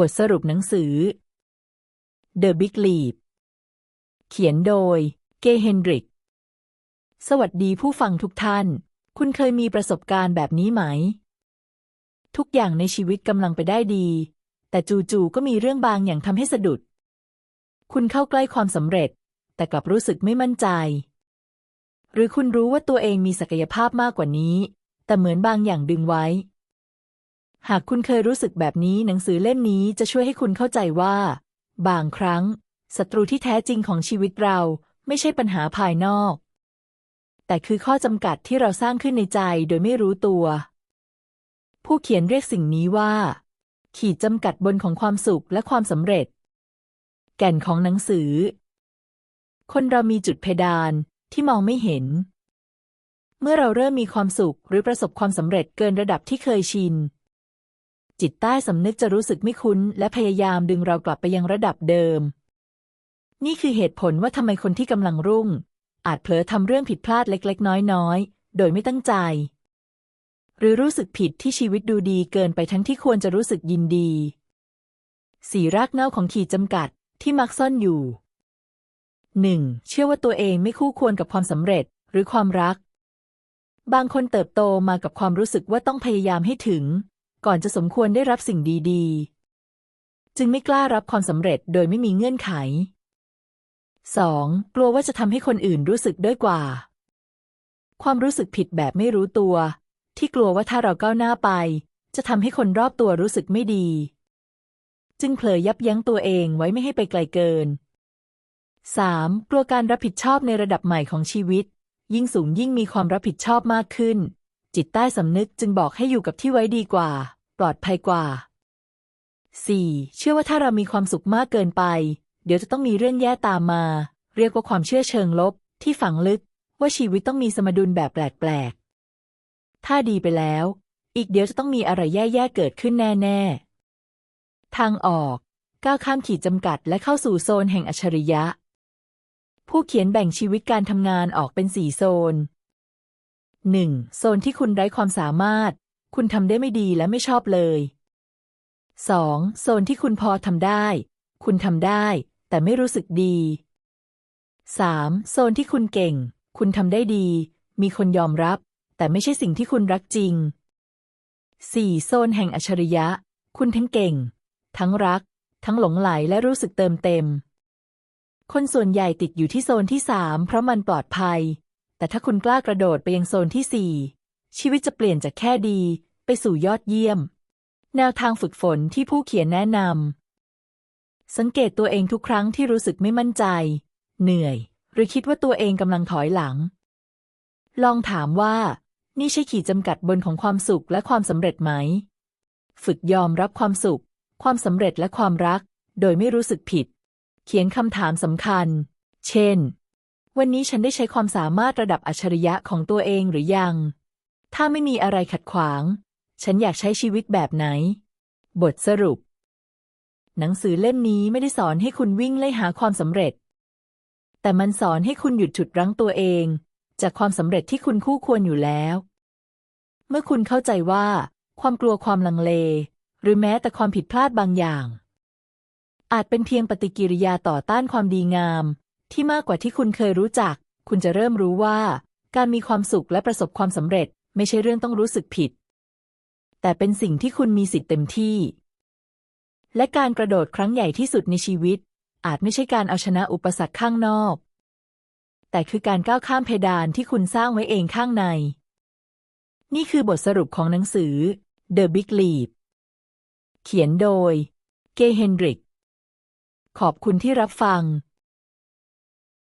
บทสรุปหนังสือ The Big Leap เขียนโดย เกเฮนดริก สวัสดีผู้ฟังทุกท่าน คุณเคยมีประสบการณ์แบบนี้ไหม ทุกอย่างในชีวิตกำลังไปได้ดี แต่จู่ๆก็มีเรื่องบางอย่างทำให้สะดุด คุณเข้าใกล้ความสำเร็จ แต่กลับรู้สึกไม่มั่นใจ หรือคุณรู้ว่าตัวเองมีศักยภาพมากกว่านี้ แต่เหมือนบางอย่างดึงไว้ หากคุณเคยรู้สึกแบบนี้หนังสือเล่มนี้จะช่วยให้คุณเข้าใจว่า บางครั้งศัตรูที่แท้จริงของชีวิตเราไม่ใช่ปัญหาภายนอก แต่คือข้อจำกัดที่เราสร้างขึ้นในใจโดยไม่รู้ตัว ผู้เขียนเรียกสิ่งนี้ว่า ขีดจำกัดบนของความสุขและความสำเร็จ แก่นของหนังสือ คนเรามีจุดเพดานที่มองไม่เห็น เมื่อเราเริ่มมีความสุขหรือประสบความสำเร็จเกินระดับที่เคยชิน จิตใต้สำนึกจะรู้สึกไม่คุ้น และพยายามดึงเรากลับไปยังระดับเดิม นี่คือเหตุผลว่าทำไมคนที่กำลังรุ่ง อาจเผลอทำเรื่องผิดพลาดเล็กๆ น้อยๆ โดยไม่ตั้งใจ หรือรู้สึกผิดที่ชีวิตดูดีเกินไปทั้งที่ควรจะรู้สึกยินดี สีรากเหง้าของขีดจำกัดที่มักซ่อนอยู่ 1. เชื่อว่าตัวเองไม่คู่ควรกับความสำเร็จหรือความรัก บางคนเติบโตมากับความรู้สึกว่าต้องพยายามให้ถึง ก่อนจะสมควรได้รับสิ่งดีๆ จึงไม่กล้ารับความสำเร็จโดยไม่มีเงื่อนไข 2. กลัวว่าจะทำให้คนอื่นรู้สึกด้อยกว่า ความรู้สึกผิดแบบไม่รู้ตัว ที่กลัวว่าถ้าเราก้าวหน้าไป จะทำให้คนรอบตัวรู้สึกไม่ดี จึงเผลอยับยั้งตัวเองไว้ไม่ให้ไปไกลเกิน 3. กลัวการรับผิดชอบในระดับใหม่ของชีวิต ยิ่งสูงยิ่งมีความรับผิดชอบมากขึ้น จิตใต้สำนึกจึงบอกให้อยู่กับที่ไว้ดีกว่า ปลอดภัยกว่า 4. เชื่อว่าถ้าเรามีความสุขมากเกินไป เดี๋ยวจะต้องมีเรื่องแย่ตามมา เรียกว่าความเชื่อเชิงลบ ที่ฝังลึก ว่าชีวิตต้องมีสมดุลแบบแปลกๆ ถ้าดีไปแล้ว อีกเดี๋ยวจะต้องมีอะไรแย่ๆเกิดขึ้นแน่ๆ ทางออก ก้าวข้ามขีดจำกัดและเข้าสู่โซนแห่งอัจฉริยะ ผู้เขียนแบ่งชีวิตการทำงานออกเป็นสี่โซน 1. โซนที่คุณไร้ความสามารถ คุณทำได้ไม่ดีและไม่ชอบเลย 2. โซนที่คุณพอทำได้ คุณทำได้ แต่ไม่รู้สึกดี 3. โซนที่คุณเก่ง คุณทำได้ดี มีคนยอมรับ แต่ไม่ใช่สิ่งที่คุณรักจริง 4. โซนแห่งอัจฉริยะ คุณทั้งเก่ง ทั้งรัก ทั้งหลงไหลและรู้สึกเติมเต็ม คนส่วนใหญ่ติดอยู่ที่โซนที่สามเพราะมันปลอดภัย แต่ถ้าคุณกล้ากระโดดไปยังโซนที่สี่ชีวิตจะเปลี่ยนจากแค่ดีไปสู่ยอดเยี่ยม แนวทางฝึกฝนที่ผู้เขียนแนะนำ สังเกตตัวเองทุกครั้งที่รู้สึกไม่มั่นใจ เหนื่อย หรือคิดว่าตัวเองกำลังถอยหลัง ลองถามว่า นี่ใช่ขีดจำกัดบนของความสุขและความสำเร็จไหม ฝึกยอมรับความสุข ความสำเร็จและความรัก โดยไม่รู้สึกผิด เขียนคำถามสำคัญ เช่น วันนี้ฉันได้ใช้ความสามารถระดับอัจฉริยะของตัวเองหรือยัง ถ้าไม่มีอะไรขัดขวาง ฉันอยากใช้ชีวิตแบบไหน บทสรุป หนังสือเล่มนี้ไม่ได้สอนให้คุณวิ่งไล่หาความสำเร็จ แต่มันสอนให้คุณหยุดฉุดรั้งตัวเอง จากความสำเร็จที่คุณคู่ควรอยู่แล้ว เมื่อคุณเข้าใจว่า ความกลัวความลังเล หรือแม้แต่ความผิดพลาดบางอย่าง อาจเป็นเพียงปฏิกิริยาต่อต้านความดีงาม ที่มากกว่าที่คุณเคยรู้จัก คุณจะเริ่มรู้ว่า การมีความสุขและประสบความสำเร็จ ไม่ใช่เรื่องต้องรู้สึกผิด แต่เป็นสิ่งที่คุณมีสิทธิ์เต็มที่ และการกระโดดครั้งใหญ่ที่สุดในชีวิต อาจไม่ใช่การเอาชนะอุปสรรคข้างนอก แต่คือการก้าวข้ามเพดานที่คุณสร้างไว้เองข้างใน นี่คือบทสรุปของหนังสือ The Big Leap เขียนโดย เกเฮนดริก ขอบคุณที่รับฟัง